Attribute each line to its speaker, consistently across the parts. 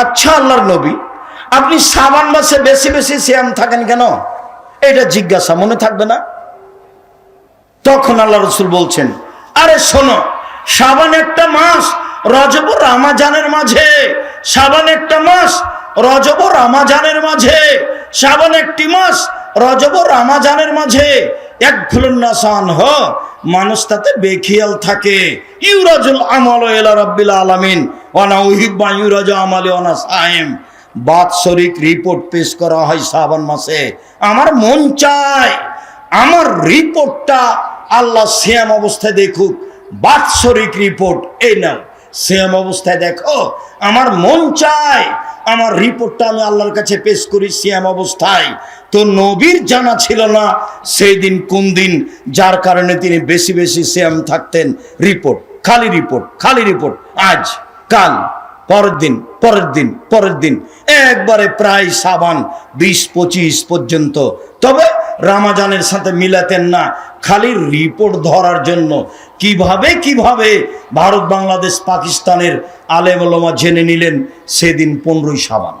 Speaker 1: আচ্ছা আল্লাহর নবী, আপনি সাবান মাসে বেশি বেশি শ্যাম থাকেন কেন? এটা জিজ্ঞাসা, মনে থাকবে না? তখন আল্লাহ রসুল বলছেন, আরে শোনো, সাবান একটা মাস রজব রামাজানের মাঝে, সাবান একটা মাস রজব রামাজানের মাঝে, সাবান একটি মাস রজব রামাজানের মাঝে, এক ভুলুন্নাসান হ মানুষ তাতে বেখিয়াল থাকে। ইউরাজুল আমল এলা রব্বিল আলামিন। অনা উহিব্বা ইউরাজ আমালে অনা সাহেম বাৎসরিক রিপোর্ট পেশ করা হয় শ্রাবণ মাসে। আমার মন চায়, আমার রিপোর্টটা আল্লাহ শ্যাম অবস্থায় দেখুক। বাৎসরিক রিপোর্ট এই নাও। শ্যাম অবস্থায় দেখো আমার মন চায়, আমার রিপোর্টটা আমি আল্লাহর কাছে পেশ করি শ্যাম অবস্থায়। তো নবীর জানা ছিল না সেই দিন কোন দিন, যার কারণে তিনি বেশি বেশি শ্যাম থাকতেন। রিপোর্ট খালি রিপোর্ট খালি রিপোর্ট আজ, কাল, পরের দিন পরের দিন পরের দিন। একবারে প্রায় সাবান, বিশ পঁচিশ পর্যন্ত। তবে রামাজানের সাথে মিলাতেন না। খালি রিপোর্ট ধরার জন্য। কীভাবে কীভাবে? ভারত, বাংলাদেশ, পাকিস্তানের আলেমলমা জেনে নিলেন সেদিন পনেরোই সাবান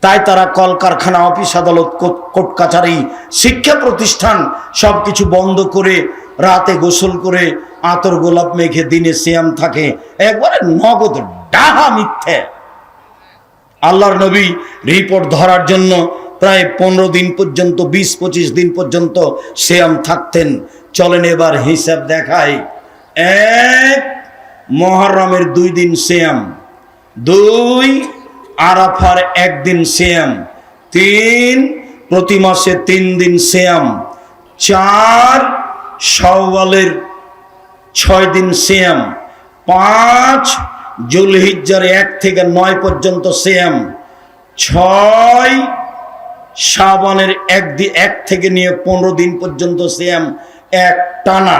Speaker 1: তাই তারা কলকারখানা, অফিস, আদালত কোর্ট কাছারি শিক্ষা প্রতিষ্ঠান সব কিছু বন্ধ করে রাতে গোসল করে আতর গোলাপ মেঘে দিনে সিয়াম থাকে। একবারে নগদ ডাহা মিথ্যে। আল্লাহর নবী রিপোর্ট ধরার জন্য প্রায় পনেরো দিন পর্যন্ত, বিশ, পঁচিশ দিন পর্যন্ত শ্যাম থাকতেন। চলেন এবার হিসাব দেখায় এক, মহরমের দুই দিন শ্যাম। দুই, আরাফার একদিন শ্যাম। তিন, প্রতি মাসে তিন দিন শ্যাম। চার সওয়ালের ছয় দিন শ্যাম। পাঁচ, জুলহিজ্জার এক থেকে নয় পর্যন্ত শ্যাম। ছয় শ্রাবণের এক দি, এক থেকে নিয়ে পনেরো দিন পর্যন্ত শ্যাম এক টানা।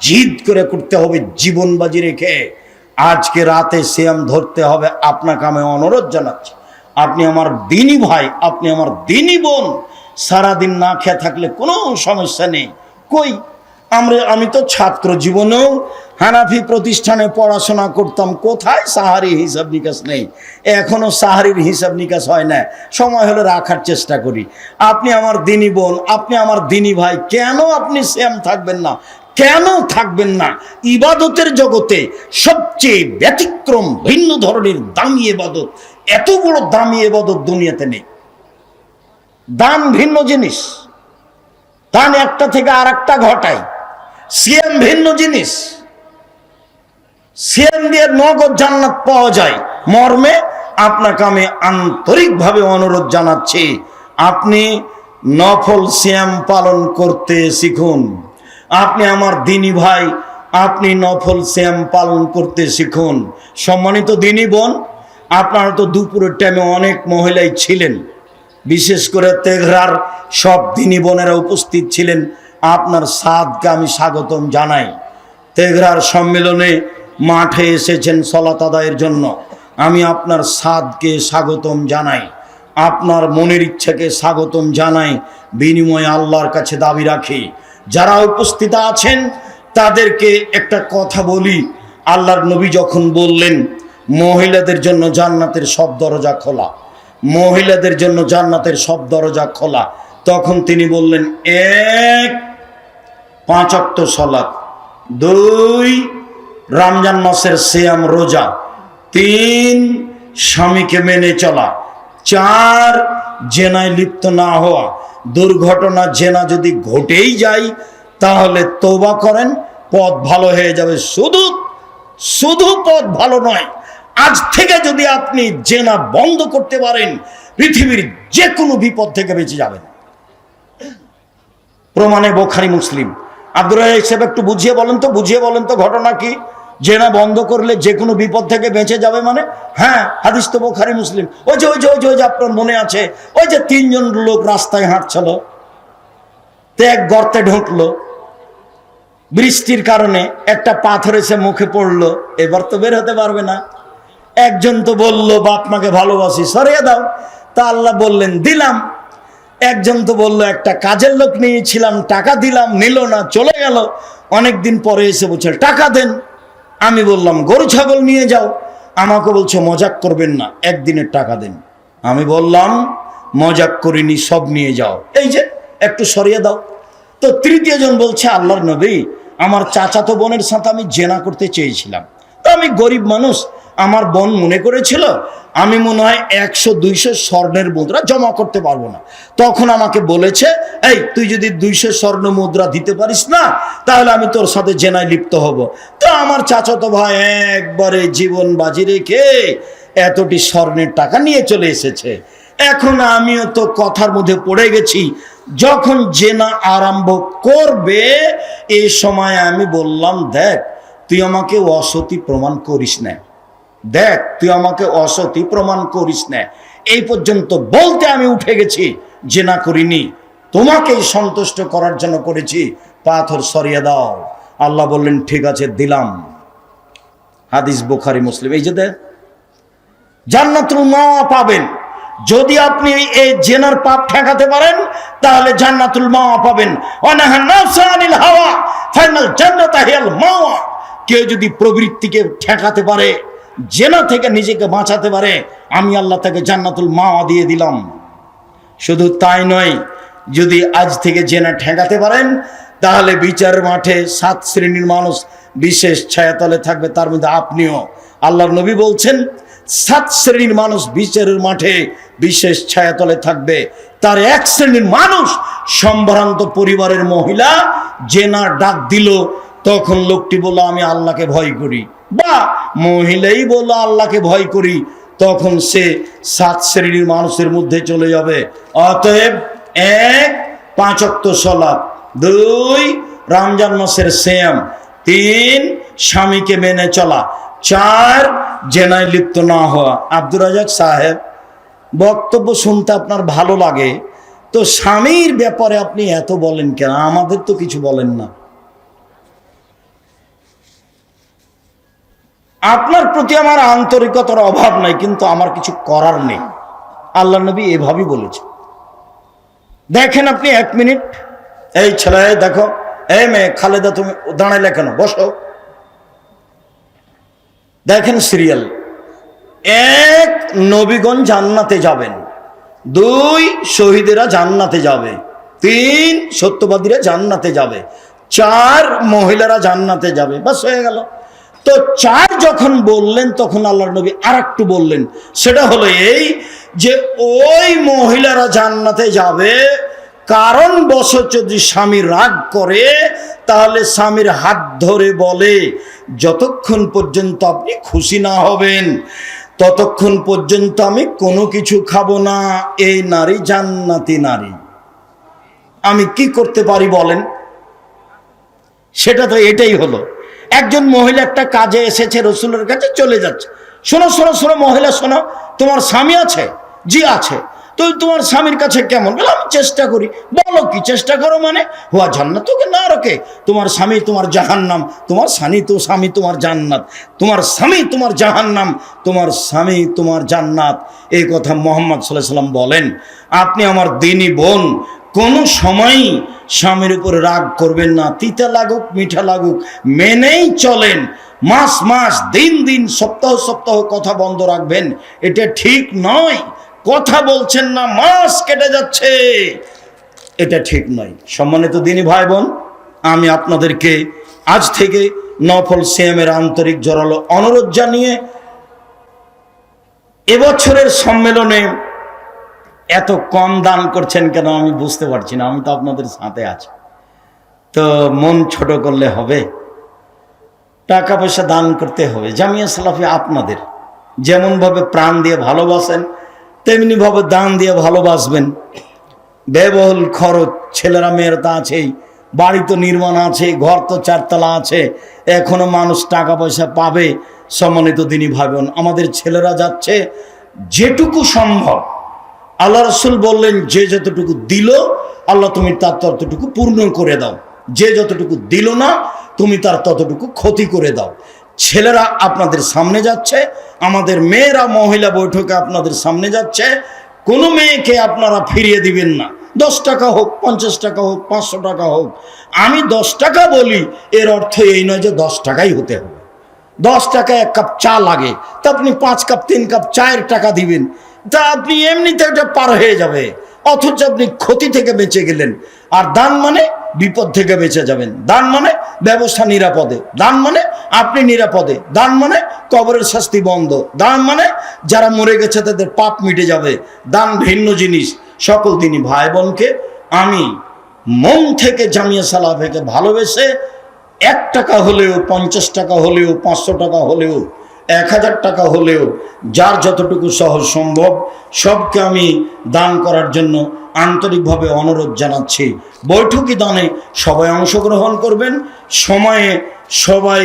Speaker 1: জিদ করে করতে হবে জীবন বাজি রেখে। আজকে রাতে শ্যাম ধরতে হবে, আপনাকে আমি অনুরোধ জানাচ্ছি। আপনি আমার দিনী ভাই, আপনি আমার দিনী বোন, সারাদিন না খেয়ে থাকলে কোনো সমস্যা নেই। কই? আমরা, আমি তো ছাত্র জীবনেও হানাফি প্রতিষ্ঠানে পড়াশোনা করতাম, কোথায় সাহারি হিসাব নিকাশ নেই? এখনও সাহারির হিসাব নিকাশ হয় না। সময় হলে রাখার চেষ্টা করি। আপনি আমার দিনী বোন, আপনি আমার দিনী ভাই, কেন আপনি সেম থাকবেন না? কেন থাকবেন না? ইবাদতের জগতে সবচেয়ে ব্যতিক্রম, ভিন্ন ধরনের দামি এবাদত এত বড় দামি এবাদত দুনিয়াতে নেই। দান ভিন্ন জিনিস। দান একটা থেকে আর একটা ঘটায়। সিএম ভিন্ন জিনিস। সিএম দিয়ে নগদ জান্নাত পাওয়া যায়। মর্মে আপনাকে আমি আন্তরিকভাবে অনুরোধ জানাচ্ছি, আপনি নফল সিয়াম পালন করতে শিখুন। আপনি আমার দিনী ভাই, আপনি নফল শ্যাম পালন করতে শিখুন। সম্মানিত দিনী বোন, আপনারা তো দুপুরের টাইমে অনেক মহিলাই ছিলেন। বিশেষ করে তেঘরার সব দিনী বোনেরা উপস্থিত ছিলেন। আপনার সাদকে আমি স্বাগতম জানাই। তেঘরার সম্মেলনে মাঠে এসেছেন সলাত আদায়ের জন্য। আমি আপনার সাদকে স্বাগতম জানাই। আপনার মনের ইচ্ছাকে স্বাগতম জানাই। বিনিময়ে আল্লাহর কাছে দাবি রাখি। যারা উপস্থিত আছেন, তাদেরকে একটা কথা বলি। আল্লাহর নবী যখন বললেন, মহিলাদের জন্য জান্নাতের সব দরজা খোলা। মহিলাদের জন্য জান্নাতের সব দরজা খোলা। তখন তিনি বললেন, এক, পাঁচ অক্ট সলাৎ। দুই রমজান মাসের সিয়াম, রোজা। তিন স্বামীকে মেনে চলা। চার, জেনায় লিপ্ত না হওয়া। দুর্ঘটনা, জেনা যদি ঘটেই যায়, তাহলে তোবা করেন, পথ ভালো হয়ে যাবে। শুধু শুধু পথ ভালো নয়, আজ থেকে যদি আপনি জেনা বন্ধ করতে পারেন, পৃথিবীর যে কোনো বিপদ থেকে বেঁচে যাবেন। প্রমাণে বোখারি মুসলিম। আব্দুর একটু বুঝিয়ে বলেন তো, বুঝিয়ে বলেন তো ঘটনা কি? জেনা বন্ধ করলে যে কোনো বিপদ থেকে বেঁচে যাবে মানে? হ্যাঁ হাদিস তো বোখারি, মুসলিম। ওই যে ওই যে ওই যে ওই যে আপনার মনে আছে, ওই যে তিনজন লোক রাস্তায় হাঁটছিল, তো এক গর্তে ঢুকলো, বৃষ্টির কারণে একটা পাথর এসে মুখে পড়ল, এবার তো বের হতে পারবে না। একজন তো বলল, বাপ মাকে ভালোবাসি, সরিয়ে দাও। তা আল্লাহ বললেন, দিলাম। একজন তো বলল, একটা কাজের লোক নিয়েছিলাম, টাকা দিলাম, নিল না, চলে গেল। অনেক দিন পরে এসে বলছে, টাকা দেন। আমি বললাম, গরু, ছাগল নিয়ে যাও। আমাকে বলছে, মজাক করবেন না, একদিনের টাকা দেন। আমি বললাম, মজাক করিনি, সব নিয়ে যাও। এই যে, একটু সরিয়ে দাও। তো তৃতীয় জন বলছে, আল্লাহর নবী, আমার চাচাতো বোনের সাথে আমি জেনা করতে চেয়েছিলাম। তো আমি গরিব মানুষ আমার বোন মনে করেছিল, আমি মনে হয় একশো, দুইশো স্বর্ণের মুদ্রা জমা করতে পারব না। তখন আমাকে বলেছে, এই, তুই যদি দুইশো স্বর্ণ মুদ্রা দিতে পারিস না, তাহলে আমি তোর সাথে জেনায় লিপ্ত হব। তো আমার চাচাতো ভাই একবারে জীবন বাজি রেখে এতটি স্বর্ণের টাকা নিয়ে চলে এসেছে। এখন আমিও তো কথার মধ্যে পড়ে গেছি, যখন জেনা আরম্ভ করবে এই সময় আমি বললাম, দেখ, তুই আমাকে অসতি প্রমাণ করিস না। দেখ, তুই আমাকে অসতি প্রমাণ করিস না। এই পর্যন্ত বলতে আমি উঠে গেছি, জেনা করিনি। তোমাকেই সন্তুষ্ট করার জন্য করেছি। পাথর সরিয়ে দাও। আল্লাহ বললেন, ঠিক আছে, দিলাম। হাদিস বুখারি, মুসলিম। এই যে দেখ, জান্নাতুল মাওয়া পাবেন। যদি আপনি এই জেনার পাপ ঠেকাতে পারেন, তাহলে জান্নাতুল মাওয়া পাবেন। অনাহা নাফসা হাওয়া, ফাইনাল জান্নাত মাওয়া কেউ যদি প্রবৃত্তিকে ঠেকাতে পারে জেনা থেকে নিজেকে বাঁচাতে পারে, আমি আল্লাহ তাকে জান্নাতুল মাওয়া দিয়ে দিলাম। শুধু তাই নয়, যদি আজ থেকে জেনা ঠেকাতে পারেন, তাহলে বিচারের মাঠে সাত শ্রেণির মানুষ বিশেষ ছায়াতলে থাকবে, তার মধ্যে আপনিও। আল্লাহর নবী বলছেন, সাত শ্রেণির মানুষ বিচারের মাঠে বিশেষ ছায়াতলে থাকবে, তার এক শ্রেণির মানুষ সম্ভ্রান্ত পরিবারের মহিলা জেনা ডাক দিল, তখন লোকটি বলল, আমি আল্লাহকে ভয় করি। বা মহিলাই বলল, আল্লাহকে ভয় করি, তখন সে সাত শ্রেণির মানুষের মধ্যে চলে যাবে। অতএব এক পাঁচক্ত সলাপ দুই, রমজান মাসের শ্যাম তিন, স্বামীকে মেনে চলা, চার, জেনায় লিপ্ত না হওয়া। আব্দুর রাজাক সাহেব, বক্তব্য শুনতে আপনার ভালো লাগে, তো স্বামীর ব্যাপারে আপনি এত বলেন কেন? আমাদের তো কিছু বলেন না। আপনার প্রতি আমার আন্তরিকতার অভাব নাই, কিন্তু আমার কিছু করার নেই। আল্লাহ নবী এভাবেই বলেছে দেখেন আপনি এক মিনিট। এই ছেলে দেখো, এই মেয়ে, খালেদা, তুমি দাঁড়াইলে কেন? বসো। দেখেন সিরিয়াল। এক নবীগণ জান্নাতে যাবেন। দুই শহীদেরা জান্নাতে যাবে। তিন সত্যবাদীরা জান্নাতে যাবে। চার মহিলারা জান্নাতে যাবে। বাস হয়ে গেল। তো চার যখন বললেন, তখন আল্লাহ নবী আর একটু বললেন। সেটা হলো এই যে ওই মহিলারা জান্নাতে যাবে, কারণ বছর যদি স্বামী রাগ করে, তাহলে স্বামীর হাত ধরে বলে, যতক্ষণ পর্যন্ত আপনি খুশি না হবেন, ততক্ষণ পর্যন্ত আমি কোনো কিছু খাব না, এই নারী জান্নাতি নারী। আমি কি করতে পারি বলেন? সেটা তো এটাই হলো। একজন মহিলা একটা কাজে এসেছে রসুলের কাছে, চলে যাচ্ছে। শোনো শোনো শোনো, মহিলা, শোনো, তোমার স্বামী আছে? জি, আছে। তো তোমার স্বামীর কাছে কেমন? বলে, আমি চেষ্টা করি। বলো কি, চেষ্টা করো মানে? হুয়া জান্নাত, তোকে না রকে? তোমার স্বামী তোমার জাহান্নাম, তোমার স্বামী তো স্বামী তোমার জান্নাত, তোমার স্বামী তোমার জাহান্নাম, তোমার স্বামী তোমার জান্নাত। এই কথা মোহাম্মদ সাল্লাহ সাল্লাম বলেন, আপনি আমার দিনী বোন কোনো সময়ই স্বামীর উপর রাগ করবেন না, তিতা লাগুক, মিঠা লাগুক, মেনেই চলেন। মাস মাস, দিন দিন, সপ্তাহ সপ্তাহ কথা বন্ধ রাখবেন। এটা ঠিক নয়। কথা বলছেন না, মাস কেটে যাচ্ছে। এটা ঠিক নয়। সম্মানিত দিনী ভাই বোন আমি আপনাদেরকে আজ থেকে নফল সিএমের আন্তরিক জোরালো অনুরোধ জানিয়ে এবছরের সম্মেলনে এত কম দান করছেন কেন আমি বুঝতে পারছি না, আমি তো আপনাদের সাথে আছি। তো মন ছোট করলে হবে টাকা পয়সা দান করতে হবে, জামিয়া সালাফি আপনাদের। যেমনভাবে প্রাণ দিয়ে ভালোবাসেন, তেমনিভাবে দান দিয়ে ভালোবাসবেন। ব্যয়বহুল খরচ, ছেলেরা মেয়েরা তো আছেই, বাড়ি তো নির্মাণ আছে, ঘর তো চারতলা আছে, এখনও মানুষ টাকা পয়সা পাবে, সম্মানিত দিনই ভাবেন আমাদের ছেলেরা যাচ্ছে যেটুকু সম্ভব। আল্লাহ রসুল বললেন, যে যতটুকু দিল, আল্লাহ তুমি তার ততটুকু পূর্ণ করে দাও। যে যতটুকু দিল না, তুমি তার ততটুকু ক্ষতি করে দাও। ছেলেরা আপনাদের সামনে যাচ্ছে, আমাদের মেয়েরা মহিলা বৈঠকে আপনাদের সামনে যাচ্ছে। কোনো মেয়েকে আপনারা ফিরিয়ে দিবেন না। দশ টাকা হোক, পঞ্চাশ টাকা হোক, পাঁচশো টাকা হোক। আমি দশ টাকা বলি, এর অর্থ এই নয় যে দশ টাকাই হতে হবে। দশ টাকা এক কাপ চা লাগে, তা আপনি পাঁচ কাপ, তিন কাপ চায়ের টাকা দিবেন। তা আপনি এমনিতে ওটা পার হয়ে যাবে, অথচ আপনি ক্ষতি থেকে বেঁচে গেলেন। আর দান মানে বিপদ থেকে বেঁচে যাবেন। দান মানে ব্যবস্থা নিরাপদে। দান মানে আপনি নিরাপদে। দান মানে কবরের শাস্তি বন্ধ। দান মানে যারা মরে গেছে তাদের পাপ মিটে যাবে। দান ভিন্ন জিনিস। সকল তিনি ভাই বোনকে আমি মন থেকে জামিয়া সালাফেকে ভালোবেসে এক টাকা হলেও, পঞ্চাশ টাকা হলেও, পাঁচশো টাকা হলেও এক হাজার টাকা হলেও যার যতটুকু সহজ সম্ভব সবকে আমি দান করার জন্য আন্তরিকভাবে অনুরোধ জানাচ্ছি। বৈঠকি দানে সবাই অংশগ্রহণ করবেন। সময়ে সবাই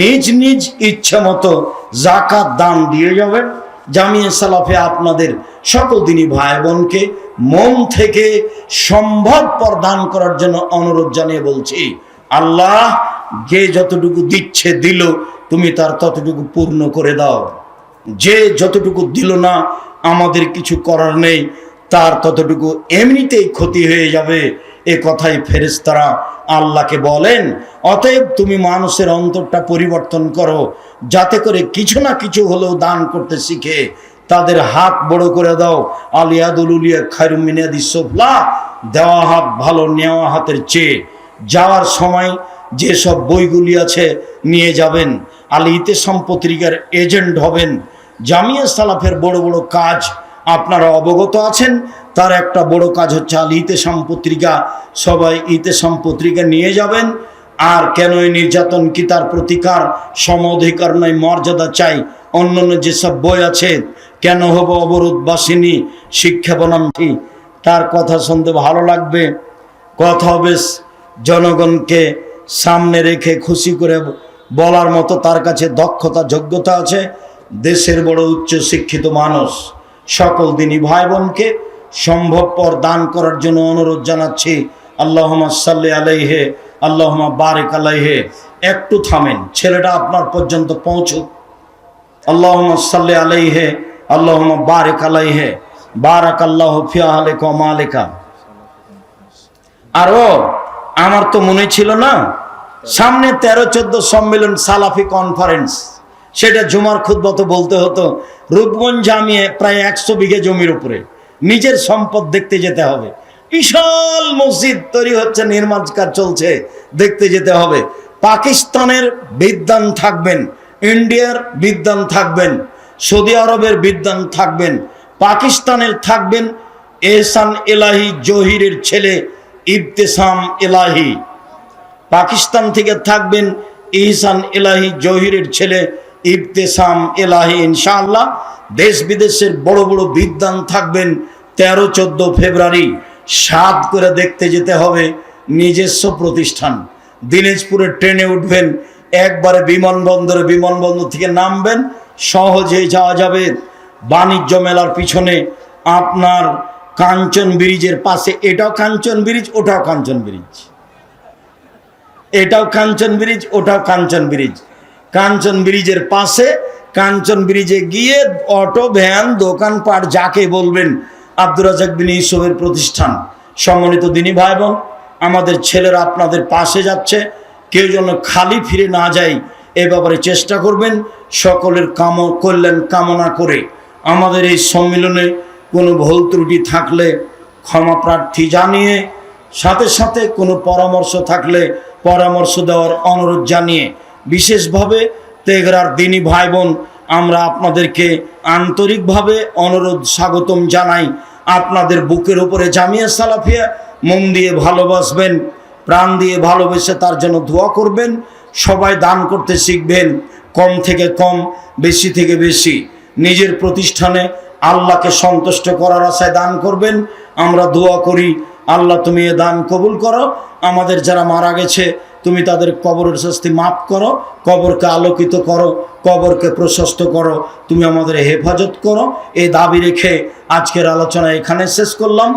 Speaker 1: নিজ নিজ ইচ্ছা মতো জাকাত দান দিয়ে যাবেন। জামিয়া সালাফে আপনাদের সকল দিনই ভাই বোনকে মন থেকে সম্ভবপর দান করার জন্য অনুরোধ জানিয়ে বলছি, আল্লাহ যে যতটুকু দিচ্ছে দিল তুমি তার ততটুকু পূর্ণ করে দাও। যে যতটুকু দিল না, আমাদের কিছু করার নেই, তার ততটুকু এমনিতেই ক্ষতি হয়ে যাবে। এ কথাই ফেরেশতারা আল্লাহকে বলেন, অতএব তুমি মানুষের অন্তরটা পরিবর্তন করো, যাতে করে কিছু না কিছু হলেও দান করতে শিখে। তাদের হাত বড় করে দাও। আলিয়াদুল উলিয়া খায়রুমিনাদি সোফলা, দেওয়া হাত ভালো, নেওয়া হাতের চেয়ে। যাওয়ার সময় যেসব বইগুলি আছে, নিয়ে যাবেন। আলী ইতেসাম পত্রিকার এজেন্ট হবেন। জামিয়া সালাফের বড় বড় কাজ আপনারা অবগত আছেন। তার একটা বড় কাজ হচ্ছে আল ইতেসাম পত্রিকা সবাই ইতেসাম পত্রিকা নিয়ে যাবেন। আর কেন এই নির্যাতন কি তার প্রতিকার? সম অধিকার নয়, মর্যাদা চাই। অন্যান্য যেসব বই আছে, কেন হব অবরোধ বাসিনী শিক্ষা বনাম কি তার কথা শুনতে ভালো লাগবে। কথা বেশ জনগণকে সামনে রেখে খুশি করে বলার মতো তার কাছে দক্ষতা, যোগ্যতা আছে। দেশের বড় উচ্চ শিক্ষিত মানুষ, সকল দিনই ভাই বোনকে সম্ভবপর দান করার জন্য অনুরোধ জানাচ্ছি। আল্লাহ সাল্লি আলাইহে আল্লাহ বারেক আলাইহে। একটু থামেন, ছেলেটা আপনার পর্যন্ত পৌঁছুক। আল্লাহ সাল্লি আলাইহে আল্লাহ বারেক আলাইহে। বারাক আল্লাহ ফিয়া আলেকা আরও আমার তো মনে ছিল না। সামনে তেরো, চোদ্দ সম্মেলন, সালাফি কনফারেন্স সেটা জুমার খুদ্বত বলতে হতো, রূপগঞ্জ জামিয়ে প্রায় একশো বিঘে জমির উপরে। নিজের সম্পদ দেখতে যেতে হবে। বিশাল মসজিদ তৈরি হচ্ছে, নির্মাণ কাজ চলছে, দেখতে যেতে হবে। পাকিস্তানের বিদ্যান থাকবেন, ইন্ডিয়ার বিদ্যান থাকবেন, সৌদি আরবের বিদ্যান থাকবেন, পাকিস্তানের থাকবেন এহসান এলাহি জহিরের ছেলে ইবতেসাম এলাহি পাকিস্তান থেকে থাকবেন ইহসান এলাহি জহিরের ছেলে ইবতেসাম এলাহি ইনশাআল্লাহ। দেশ বিদেশের বড় বড় বিদ্যান থাকবেন তেরো, চোদ্দ ফেব্রুয়ারি। সাত করে দেখতে যেতে হবে নিজস্ব প্রতিষ্ঠান। দিনাজপুরে ট্রেনে উঠবেন, একবারে বিমানবন্দরে বিমানবন্দর থেকে নামবেন, সহজেই যাওয়া যাবে। বাণিজ্য মেলার পিছনে আপনার কাঞ্চন ব্রিজের পাশে, এটাও কাঞ্চন ব্রিজ, ওটাও কাঞ্চন ব্রিজ। এটাও কাঞ্চন ব্রিজ, ওটাও কাঞ্চন ব্রিজ। কাঞ্চন ব্রিজের পাশে, কাঞ্চন ব্রিজে গিয়ে অটো, ভ্যান, দোকানপাট, যাকে বলবেন আব্দুর রাজাক বিন ইসবের প্রতিষ্ঠান। সম্মানিত দিনী ভাই বোন, আমাদের ছেলেরা আপনাদের পাশে যাচ্ছে। কেউ যেন খালি ফিরে না যায়, এ ব্যাপারে চেষ্টা করবেন সকলের কাম, কল্যাণ কামনা করে। আমাদের এই সম্মেলনে কোনো ভুল ত্রুটি থাকলে ক্ষমা প্রার্থী জানিয়ে, সাথে সাথে কোনো পরামর্শ থাকলে পরামর্শ দেওয়ার অনুরোধ জানিয়ে, বিশেষভাবে তেগরার দিনী ভাই বোন আমরা আপনাদেরকে আন্তরিকভাবে অনুরোধ স্বাগতম জানাই। আপনাদের বুকের উপরে জামিয়া সালাফিয়া, মন দিয়ে ভালোবাসবেন, প্রাণ দিয়ে ভালোবেসে তার জন্য দোয়া করবেন, সবাই দান করতে শিখবেন, কম থেকে কম, বেশি থেকে বেশি। নিজের প্রতিষ্ঠানে আল্লাহকে সন্তুষ্ট করার আশায় দান করবেন। আমরা দোয়া করি, আল্লাহ তুমি এ দান কবুল করো। আমাদের যারা মারা গেছে, তুমি তাদের কবরের শাস্তি মাফ করো, কবরকে আলোকিত করো, কবরকে প্রশস্ত করো। তুমি আমাদের হেফাজত করো। এই দাবি রেখে আজকের আলোচনা এখানে শেষ করলাম।